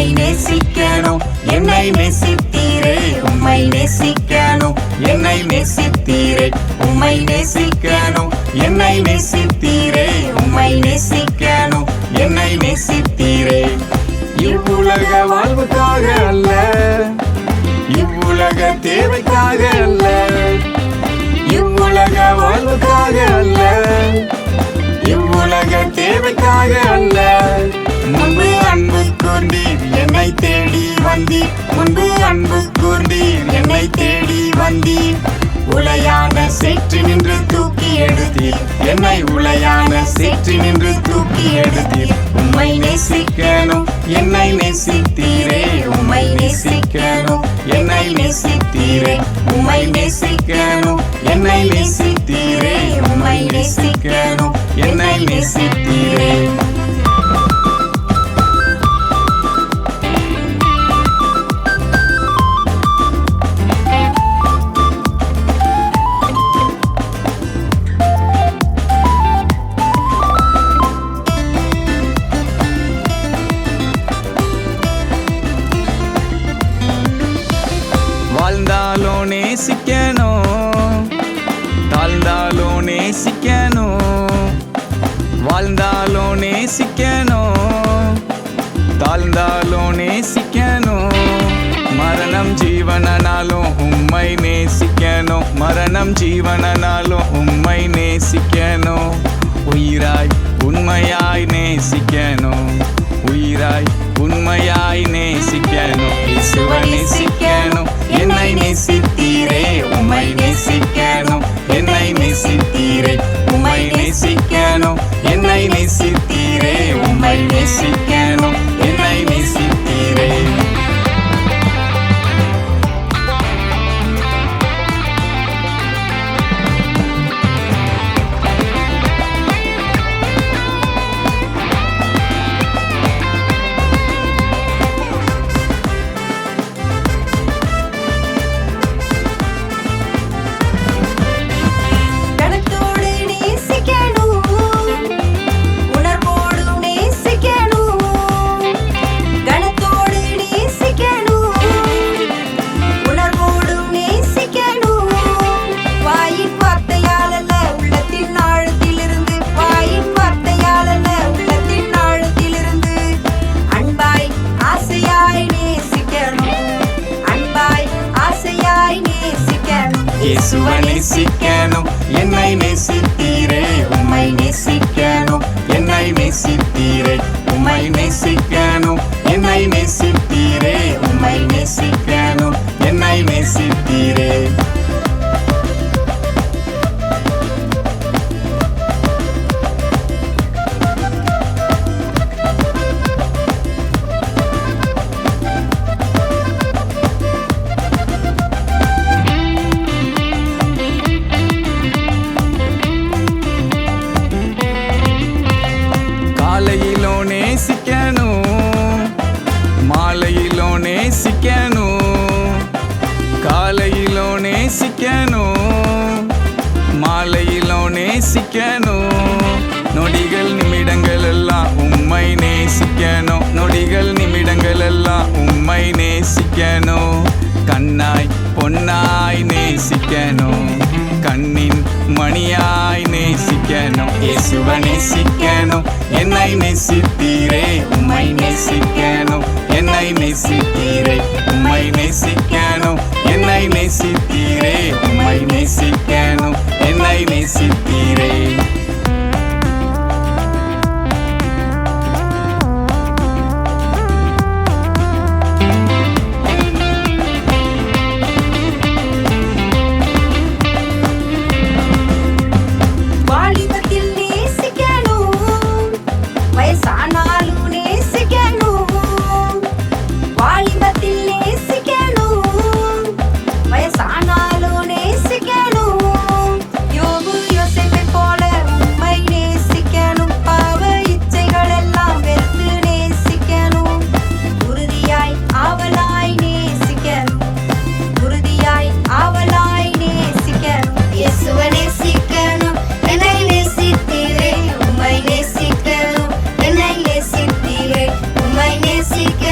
உம்மை நேசிக்கணும். என்னை நேசித்தீரே. உம்மை நேசிக்கணும். என்னை நேசித்தீரே. உம்மை நேசிக்கணும். என்னை நேசித்தீரே. உம்மை நேசிக்கணும். என்னை நேசித்தீரே. இவ்வுலக வாழ்வுக்காக அல்ல. இவ்வுலக தேவைக்காக அல்ல. இவ்வுலக வாழ்வுக்காக அல்ல. இவ்வுலக தேவைக்காக அல்ல. முன்பு அன்பு சேற்றி நின்று தூக்கி எடுத்தீர். என்னை உளையான சேற்றி நின்று தூக்கி எடுத்தீர். உம்மை நேசிக்கணும் என்னை நேசித்தீரே. உம்மை நேசிக்கணும் என்னை நேசித்தீரே. உம்மை நேசிக்கணும் என்னை நேசித்தீரே. உம்மை நேசிக்கணும் என்னை நேசித்தீரே. நம் ஜீவனாலும் உம்மை நேசிக்கணும். உயிராய் உண்மையாய் நேசிக்கணும் இயேசுவை நேசிக்கணும். என்னை நேசித்தீரே உம்மை நேசிக்கணும். என்னை நேசித்தீரே உம்மை நேசிக்க உம்மை நேசிக்கணும். கண்ணாய் பொன்னாய் நேசிக்கணும். கண்ணின் மணியாய் நேசிக்கணும். இயேசுவை நேசிக்கணும். என்னை நேசித்தீரே உம்மை நேசிக்கணும். என்னை நேசித்தீரே உம்மை நேசிக்கணும். என்னை நேசித்தீரே உம்மை நேசிக்கணும். என்னை நேசி mal sí que